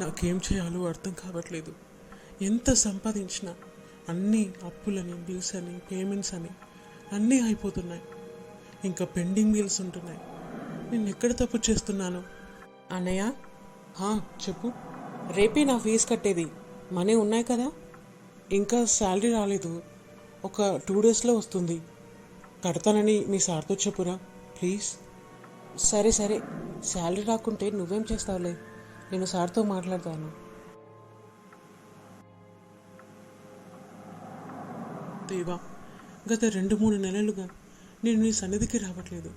నాకేం చేయాలో అర్థం కావట్లేదు. ఎంత సంపాదించినా అన్నీ అప్పులని బిల్స్ అని పేమెంట్స్ అని అన్నీ అయిపోతున్నాయి. ఇంకా పెండింగ్ బిల్స్ ఉంటున్నాయి. నేను ఎక్కడ తప్పు చేస్తున్నాను? అన్నయ్య హా, చెప్పు. రేపే నా ఫీజు కట్టేది. మనీ ఉన్నాయి కదా? ఇంకా శాలరీ రాలేదు. ఒక టూ డేస్లో వస్తుంది. కడతానని మీ సార్తో చెప్పురా ప్లీజ్ సరే సరే. శాలరీ రాకుంటే నువ్వేం చేస్తావులే? నేను సార్తో మాట్లాడతాను. దేవా గత రెండు మూడు నెలలుగా నేను నీ సన్నిధికి రావట్లేదు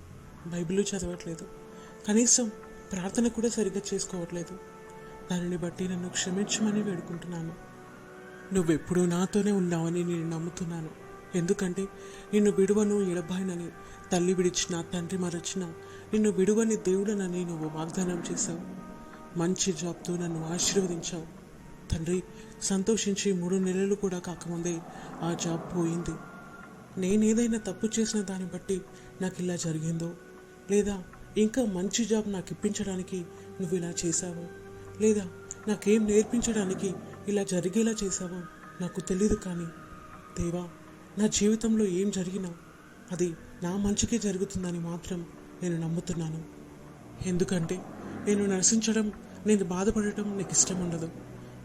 బైబిల్ చదవట్లేదు. కనీసం ప్రార్థన కూడా సరిగ్గా చేసుకోవట్లేదు. దానిని బట్టి నన్ను క్షమించమని వేడుకుంటున్నాను. నువ్వెప్పుడూ నాతోనే ఉన్నావని నేను నమ్ముతున్నాను. ఎందుకంటే నిన్ను విడువను ఎడబాయినని తల్లి విడిచిన తండ్రి మరచిన నిన్ను విడువని దేవుడనని నువ్వు వాగ్దానం చేశావు. మంచి జాబ్తో నన్ను ఆశీర్వదించావు. తండ్రి సంతోషించి మూడు నెలలు కూడా కాకముందే ఆ జాబ్ పోయింది. నేనేదైనా తప్పు చేసిన దాన్ని బట్టి నాకు ఇలా జరిగిందో లేదా ఇంకా మంచి జాబ్ నాకు ఇప్పించడానికి నువ్వు ఇలా చేశావు లేదా నాకేం నేర్పించడానికి ఇలా జరిగేలా చేశావో నాకు తెలియదు కానీ దేవా నా జీవితంలో ఏం జరిగినా అది నా మంచికే జరుగుతుందని మాత్రం నేను నమ్ముతున్నాను. ఎందుకంటే నేను నరసించడం నేను బాధపడటం నీకు ఇష్టం ఉండదు.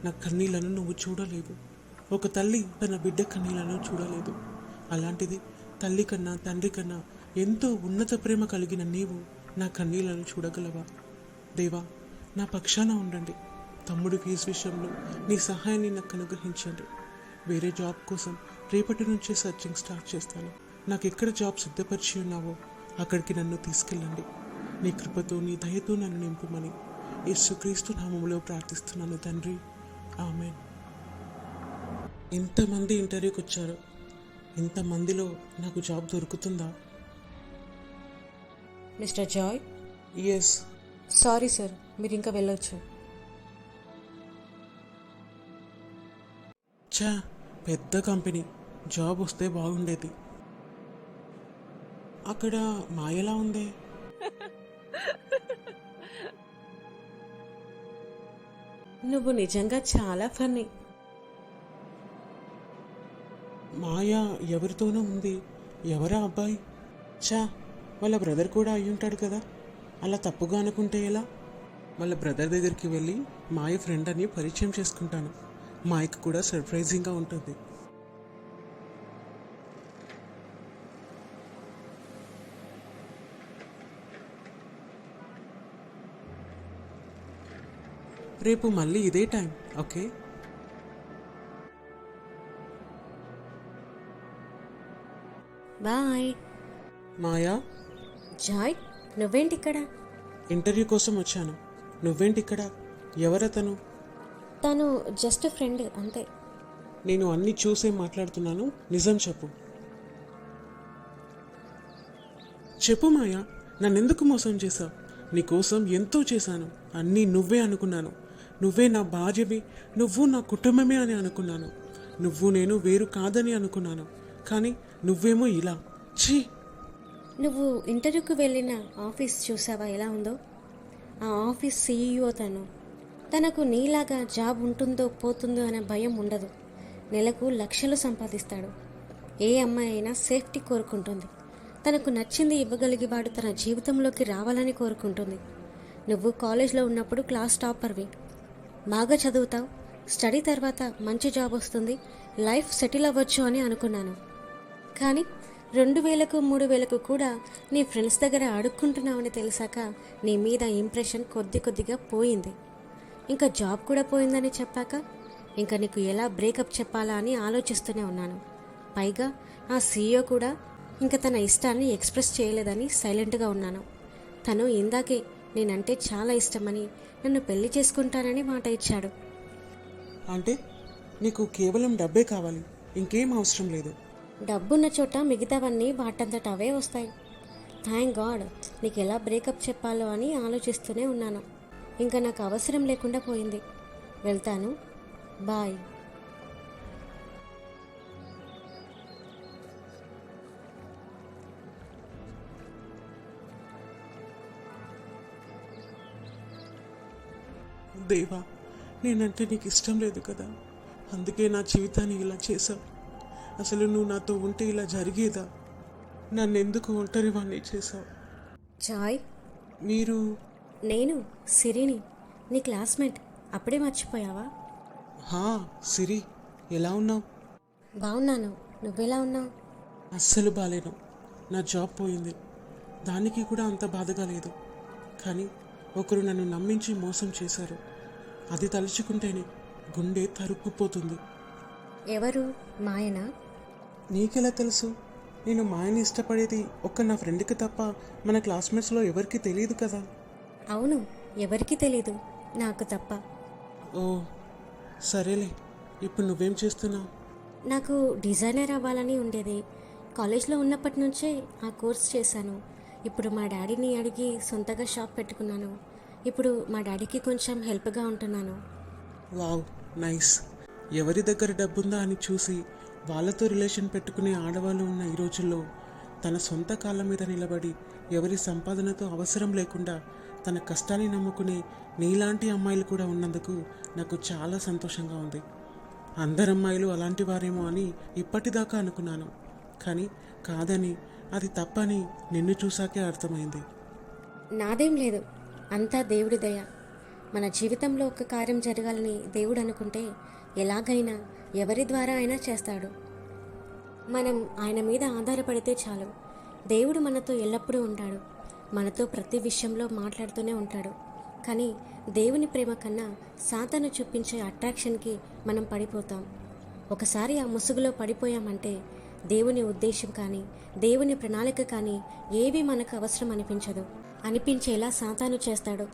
నా కన్నీళ్ళను నువ్వు చూడలేవు ఒక తల్లి తన బిడ్డ కన్నీళ్ళను చూడలేదు. అలాంటిది తల్లి కన్నా తండ్రి కన్నా ఎంతో ఉన్నత ప్రేమ కలిగిన నీవు నా కన్నీళ్ళను చూడగలవా? దేవా నా పక్షాన ఉండండి. తమ్ముడు ఫీజు విషయంలో నీ సహాయాన్ని నాకు అనుగ్రహించండి. వేరే జాబ్ కోసం రేపటి నుంచే సర్చింగ్ స్టార్ట్ చేస్తాను. నాకు ఎక్కడ జాబ్ సిద్ధపరిచి ఉన్నావో అక్కడికి నన్ను తీసుకెళ్ళండి. నీ కృపతో నీ దయతో నన్ను నింపుమని యేసుక్రీస్తు నామములో ప్రార్థిస్తున్నాను తండ్రి. ఆమె ఇంతమంది ఇంటర్వ్యూకి వచ్చారు. ఇంతమందిలో నాకు జాబ్ దొరుకుతుందా? Mister Joy? Yes sorry sir మీరు ఇంకా వెళ్ళొచ్చు. చా పెద్ద కంపెనీ. జాబ్ వస్తే బాగుండేది. అక్కడ మాయలా ఉందే? నువ్వు నిజంగా చాలా ఫన్నీ. మాయ ఎవరితోనో ఉంది. ఎవరా అబ్బాయి? చా వాళ్ళ బ్రదర్ కూడా అయ్యుంటాడు ఉంటాడు కదా. అలా తప్పుగా అనుకుంటే ఎలా? వాళ్ళ బ్రదర్ దగ్గరికి వెళ్ళి మాయ ఫ్రెండ్ అని పరిచయం చేసుకుంటాను. మాయకు కూడా సర్ప్రైజింగ్గా ఉంటుంది. రేపు మళ్ళీ ఇదే time okay? Bye. Maya? Joy నువ్వేంటి ఇక్కడ ఇంటర్వ్యూ కోసం వచ్చాను. నువ్వేంటి ఇక్కడ ఎవరతను? తను జస్ట్ ఫ్రెండ్ అంతే. నేను అన్ని చూసే మాట్లాడుతున్నాను. నిజం చెప్పు. చెప్పు మాయా నన్నెందుకు మోసం చేశావు? నీకోసం ఎంతో చేశాను. అన్నీ నువ్వే అనుకున్నాను. నువ్వే నా భార్యవి నువ్వు నా కుటుంబమే అని అనుకున్నాను. నువ్వు నేను వేరు కాదని అనుకున్నాను. కానీ నువ్వేమో ఇలా. ఛీ! నువ్వు ఇంటర్వ్యూకి వెళ్ళిన ఆఫీస్ చూసావా ఎలా ఉందో? ఆ ఆఫీస్ సీఈఓ తను. తనకు నీలాగా జాబ్ ఉంటుందో పోతుందో అనే భయం ఉండదు. నెలకు లక్షలు సంపాదిస్తాడు. ఏ అమ్మాయి అయినా సేఫ్టీ కోరుకుంటుంది. తనకు నచ్చింది ఇవ్వగలిగేవాడు తన జీవితంలోకి రావాలని కోరుకుంటుంది. నువ్వు కాలేజ్లో ఉన్నప్పుడు క్లాస్ టాపర్వి. బాగా చదువుతావు. స్టడీ తర్వాత మంచి జాబ్ వస్తుంది. లైఫ్ సెటిల్ అవ్వచ్చు అని అనుకున్నాను. కానీ రెండు వేలకు మూడు వేలకు కూడా నీ ఫ్రెండ్స్ దగ్గర అడుక్కుంటున్నావని తెలిసాక నీ మీద ఇంప్రెషన్ కొద్ది కొద్దిగా పోయింది. ఇంకా జాబ్ కూడా పోయిందని చెప్పాక ఇంకా నీకు ఎలా బ్రేకప్ చెప్పాలా అని ఆలోచిస్తూనే ఉన్నాను. పైగా ఆ సీఈఓ కూడా ఇంకా తన ఇష్టాన్ని ఎక్స్ప్రెస్ చేయలేదని సైలెంట్గా ఉన్నాను. తను ఇందాకే నేనంటే చాలా ఇష్టమని నన్ను పెళ్ళి చేసుకుంటానని మాట ఇచ్చాడు. అంటే నీకు కేవలం డబ్బే కావాలి ఇంకేం అవసరం లేదు. డబ్బున్న చోట మిగతావన్నీ వాటంతట అవే వస్తాయి. థ్యాంక్ గాడ్ నీకు ఎలా బ్రేకప్ చెప్పాలో అని ఆలోచిస్తూనే ఉన్నాను. ఇంకా నాకు అవసరం లేకుండా పోయింది. వెళ్తాను. బాయ్. దేవా నేనంటే నీకు ఇష్టం లేదు కదా. అందుకే నా జీవితాన్ని ఇలా చేశావు. అసలు నువ్వు నాతో ఉంటే ఇలా జరిగేదా? నన్ను ఎందుకు ఒంటరి వాణ్ణి చేశావు? జాయ్. మీరు? నేను సిరిని నీ క్లాస్మేట్ అప్పుడే మర్చిపోయావా? హా సిరి ఎలా ఉన్నావు? బాగున్నాను. నువ్వెలా ఉన్నావు? అస్సలు బాలేను. నా జాబ్ పోయింది. దానికి కూడా అంత బాధగా లేదు. కానీ ఒకరు నన్ను నమ్మించి మోసం చేశారు. అది తలుచుకుంటేనే గుండె తరుక్కుపోతుంది. ఎవరు? మాయనా? నీకెలా తెలుసు? నేను మాయని ఇష్టపడేది ఒక్క నా ఫ్రెండ్కి తప్ప మన క్లాస్మేట్స్లో ఎవరికి తెలియదు కదా? అవును ఎవరికీ తెలీదు నాకు తప్ప. ఓ సరేలే ఇప్పుడు నువ్వేం చేస్తున్నావు? నాకు డిజైనర్ అవ్వాలని ఉండేది. కాలేజ్లో ఉన్నప్పటి నుంచే ఆ కోర్స్ చేశాను. ఇప్పుడు మా డాడీని అడిగి సొంతగా షాప్ పెట్టుకున్నాను. ఇప్పుడు మా డాడీకి కొంచెం హెల్ప్గా ఉంటున్నాను. Wow nice. ఎవరి దగ్గర డబ్బుందా అని చూసి వాళ్ళతో రిలేషన్ పెట్టుకునే ఆడవాళ్ళు ఉన్న ఈ రోజుల్లో తన సొంత కాళ్ళ మీద నిలబడి ఎవరి సంపాదనతో అవసరం లేకుండా తన కష్టాన్ని నమ్ముకునే నీలాంటి అమ్మాయిలు కూడా ఉన్నందుకు నాకు చాలా సంతోషంగా ఉంది. అందరు అమ్మాయిలు అలాంటి వారేమో అని ఇప్పటిదాకా అనుకున్నాను. కానీ కాదని అది తప్పని నిన్ను చూసాకే అర్థమైంది. నాదేం లేదు. అంతా దేవుడి దయ. మన జీవితంలో ఒక కార్యం జరగాలని దేవుడు అనుకుంటే ఎలాగైనా ఎవరి ద్వారా అయినా చేస్తాడు. మనం ఆయన మీద ఆధారపడితే చాలు. దేవుడు మనతో ఎల్లప్పుడూ ఉంటాడు. మనతో ప్రతి విషయంలో మాట్లాడుతూనే ఉంటాడు. కానీ దేవుని ప్రేమ కన్నా సాతను చూపించే అట్రాక్షన్కి మనం పడిపోతాం. ఒకసారి ఆ ముసుగులో పడిపోయామంటే దేవుని ఉద్దేశం కానీ దేవుని ప్రణాళిక కానీ ఏవి మనకు అవసరం అనిపించదు. అనిపించేలా సాతాను చేస్తాడు.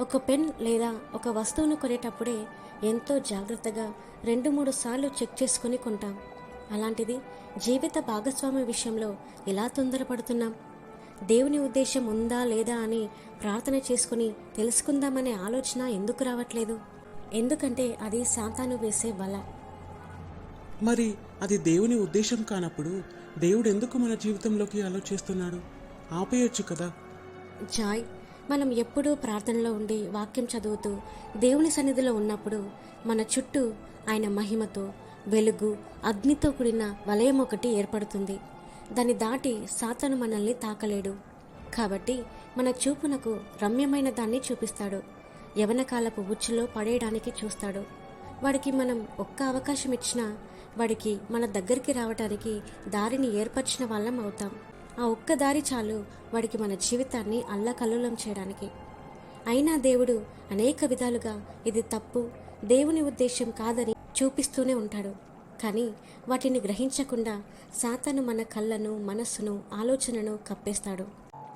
ఒక పెన్ లేదా ఒక వస్తువును కొనేటప్పుడే ఎంతో జాగ్రత్తగా రెండు మూడు సార్లు చెక్ చేసుకుని కొంటాం. అలాంటిది జీవిత భాగస్వామి విషయంలో ఎలా తొందరపడుతున్నాం? దేవుని ఉద్దేశం ఉందా లేదా అని ప్రార్థన చేసుకుని తెలుసుకుందామనే ఆలోచన ఎందుకు రావట్లేదు? ఎందుకంటే అది సాతాను వేసే వల. మరి అది దేవుని ఉద్దేశం కానప్పుడు దేవుడు ఎందుకు మన జీవితంలోకి ఆలోచిస్తున్నాడు ఆపేయొచ్చు కదా. జాయ్ మనం ఎప్పుడూ ప్రార్థనలో ఉండి వాక్యం చదువుతూ దేవుని సన్నిధిలో ఉన్నప్పుడు మన చుట్టూ ఆయన మహిమతో వెలుగు అగ్నితో కూడిన వలయం ఒకటి ఏర్పడుతుంది. దాన్ని దాటి సాతను మనల్ని తాకలేడు. కాబట్టి మన చూపునకు రమ్యమైన దాన్ని చూపిస్తాడు. యవనకాలపు ఉచ్చులో పడేయడానికి చూస్తాడు. వాడికి మనం ఒక్క అవకాశం ఇచ్చినా వాడికి మన దగ్గరికి రావడానికి దారిని ఏర్పరిచిన వాళ్ళం అవుతాం. ఆ ఒక్క దారి చాలు వాడికి మన జీవితాన్ని అల్లకల్లోలం చేయడానికి. అయినా దేవుడు అనేక విధాలుగా ఇది తప్పు దేవుని ఉద్దేశం కాదని చూపిస్తూనే ఉంటాడు. కానీ వాటిని గ్రహించకుండా సాతాను మన కళ్ళను మనస్సును ఆలోచనను కప్పేస్తాడు.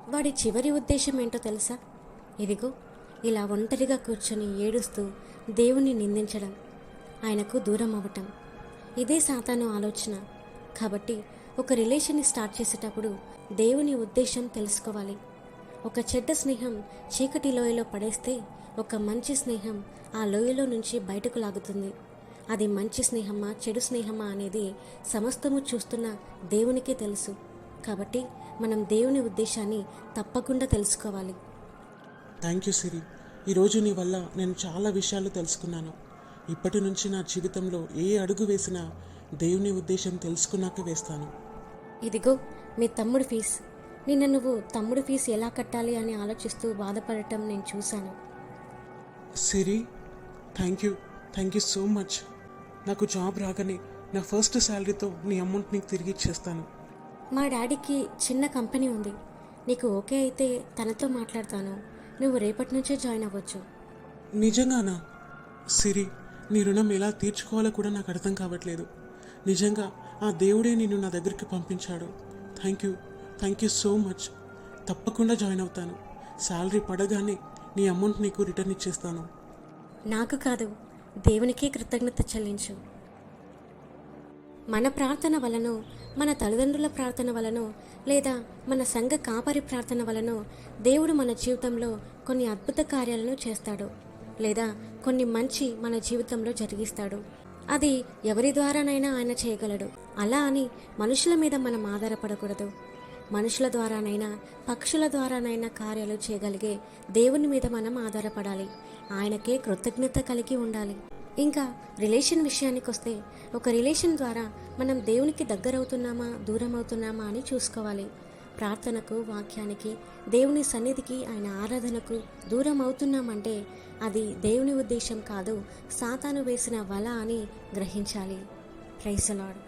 వాడి చివరి ఉద్దేశం ఏంటో తెలుసా? ఇదిగో ఇలా ఒంటరిగా కూర్చొని ఏడుస్తూ దేవుణ్ణి నిందించడం ఆయనకు దూరం అవ్వటం. ఇదే సాతాను ఆలోచన. కాబట్టి ఒక రిలేషన్ని స్టార్ట్ చేసేటప్పుడు దేవుని ఉద్దేశం తెలుసుకోవాలి. ఒక చెడ్డ స్నేహం చీకటి లోయలో పడేస్తే ఒక మంచి స్నేహం ఆ లోయలో నుంచి బయటకు లాగుతుంది. అది మంచి స్నేహమా చెడు స్నేహమా అనేది సమస్తము చూస్తున్న దేవునికే తెలుసు. కాబట్టి మనం దేవుని ఉద్దేశాన్ని తప్పకుండా తెలుసుకోవాలి. థ్యాంక్ యూ సిరి ఈరోజు నీ వల్ల నేను చాలా విషయాలు తెలుసుకున్నాను. ఇప్పటి నుంచి నా జీవితంలో ఏ అడుగు వేసినా దేవుని ఉద్దేశం తెలుసుకున్నాక వేస్తాను. ఇదిగో మీ తమ్ముడు ఫీజ్. నిన్న నువ్వు తమ్ముడు ఫీజు ఎలా కట్టాలి అని ఆలోచిస్తూ బాధపడటం నేను చూశాను. Siri thank you thank you so much నాకు జాబ్ రాగానే నా ఫస్ట్ శాలరీతో నీ అమౌంట్ నీకు తిరిగి ఇచ్చేస్తాను. మా డాడీకి చిన్న కంపెనీ ఉంది. నీకు ఓకే అయితే తనతో మాట్లాడతాను. నువ్వు రేపటి నుంచే జాయిన్ అవ్వచ్చు. నిజంగానా? సిరి నీ రుణం ఎలా తీర్చుకోవాలో కూడా నాకు అర్థం కావట్లేదు. నిజంగా ఆ దేవుడే నిన్ను నా దగ్గరికి పంపించాడు. Thank you thank you so much తప్పకుండా జాయిన్ అవుతాను. శాలరీ పడగానే నీ అమౌంట్ నీకు రిటర్న్ ఇచ్చేస్తాను. నాకు కాదు దేవునికే కృతజ్ఞత చెల్లించు. మన ప్రార్థన వలన మన తల్లిదండ్రుల ప్రార్థన వలన లేదా మన సంఘ కాపరి ప్రార్థన వలన దేవుడు మన జీవితంలో కొన్ని అద్భుత కార్యాలను చేస్తాడు. లేదా కొన్ని మంచి మన జీవితంలో జరిగిస్తాడు. అది ఎవరి ద్వారానైనా ఆయన చేయగలడు. అలా అని మనుషుల మీద మనం ఆధారపడకూడదు. మనుషుల ద్వారానైనా పక్షుల ద్వారానైనా కార్యాలు చేయగలిగే దేవుని మీద మనం ఆధారపడాలి. ఆయనకే కృతజ్ఞత కలిగి ఉండాలి. ఇంకా రిలేషన్ విషయానికి వస్తే ఒక రిలేషన్ ద్వారా మనం దేవునికి దగ్గరవుతున్నామా దూరం అవుతున్నామా అని చూసుకోవాలి. ప్రార్థనకు వాక్యానికి దేవుని సన్నిధికి ఆయన ఆరాధనకు దూరం అవుతున్నామంటే అది దేవుని ఉద్దేశం కాదు సాతాను వేసిన వల అని గ్రహించాలి. ప్రైసలాడు